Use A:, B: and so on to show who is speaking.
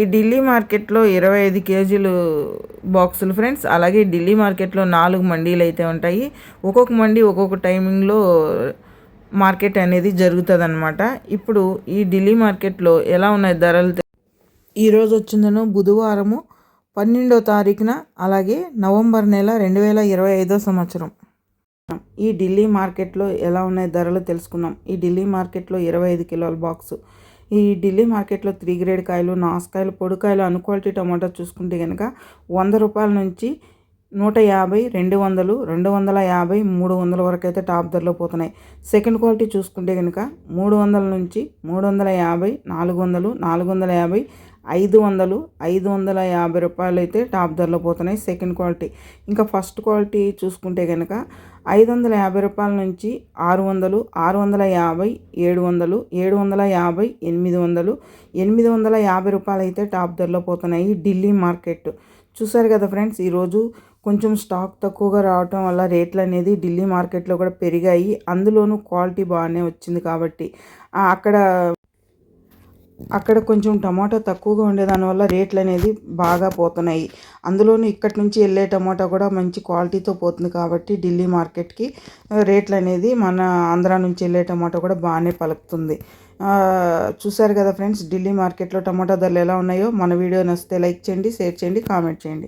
A: ఈ ఢిల్లీ మార్కెట్లో ఇరవై ఐదు కేజీలు బాక్సులు ఫ్రెండ్స్. అలాగే ఢిల్లీ మార్కెట్లో నాలుగు మండీలు అయితే ఉంటాయి. ఒక్కొక్క మండీ ఒక్కొక్క టైమింగ్లో మార్కెట్ అనేది జరుగుతుందన్నమాట. ఇప్పుడు ఈ ఢిల్లీ మార్కెట్లో ఎలా ఉన్నాయి ధరలు? ఈరోజు వచ్చిందను బుధవారము పన్నెండో తారీఖున అలాగే నవంబర్ నెల రెండు వేల ఇరవై ఐదో సంవత్సరం. ఈ ఢిల్లీ మార్కెట్లో ఎలా ఉన్నాయి ధరలు తెలుసుకుందాం. ఈ ఢిల్లీ మార్కెట్లో ఇరవై ఐదు కిలోల బాక్సు ఈ ఢిల్లీ మార్కెట్లో త్రీ గ్రేడ్ కాయలు నాసుకాయలు పొడికాయలు అన్ క్వాలిటీ టమాటా చూసుకుంటే కనుక వంద రూపాయల నుంచి నూట యాభై రెండు వందలు రెండు వందల యాభై మూడు వందల వరకు అయితే టాప్ ధరలో పోతున్నాయి. సెకండ్ క్వాలిటీ చూసుకుంటే కనుక మూడు వందల నుంచి మూడు వందల యాభై నాలుగు వందలు నాలుగు వందల యాభై ఐదు వందలు ఐదు వందల యాభై రూపాయలు అయితే టాప్ ధరలో పోతున్నాయి. Second quality. ఇంకా ఫస్ట్ క్వాలిటీ చూసుకుంటే కనుక ఐదు వందల యాభై రూపాయల నుంచి ఆరు వందలు ఆరు వందల యాభై ఏడు వందలు ఏడు వందల యాభై ఎనిమిది వందలు ఎనిమిది వందల యాభై రూపాయలు అయితే టాప్ ధరలో పోతున్నాయి ఢిల్లీ మార్కెట్. చూసారు కదా ఫ్రెండ్స్ ఈరోజు కొంచెం స్టాక్ తక్కువగా రావటం వల్ల రేట్లు అనేది ఢిల్లీ మార్కెట్లో కూడా పెరిగాయి. అందులోనూ క్వాలిటీ బాగానే వచ్చింది కాబట్టి. అక్కడ అక్కడ కొంచెం టమాటా తక్కువగా ఉండే దానివల్ల రేట్లు అనేది బాగా పోతున్నాయి. అందులోనూ ఇక్కడి నుంచి వెళ్ళే టమాటా కూడా మంచి క్వాలిటీతో పోతుంది కాబట్టి ఢిల్లీ మార్కెట్కి రేట్లు అనేది మన ఆంధ్ర నుంచి వెళ్ళే టమాటా కూడా బాగానే పలుకుతుంది. చూసారు కదా ఫ్రెండ్స్ ఢిల్లీ మార్కెట్లో టమాటా ధరలు ఎలా ఉన్నాయో? మన వీడియో నచ్చితే లైక్ చేయండి షేర్ చేయండి కామెంట్ చేయండి.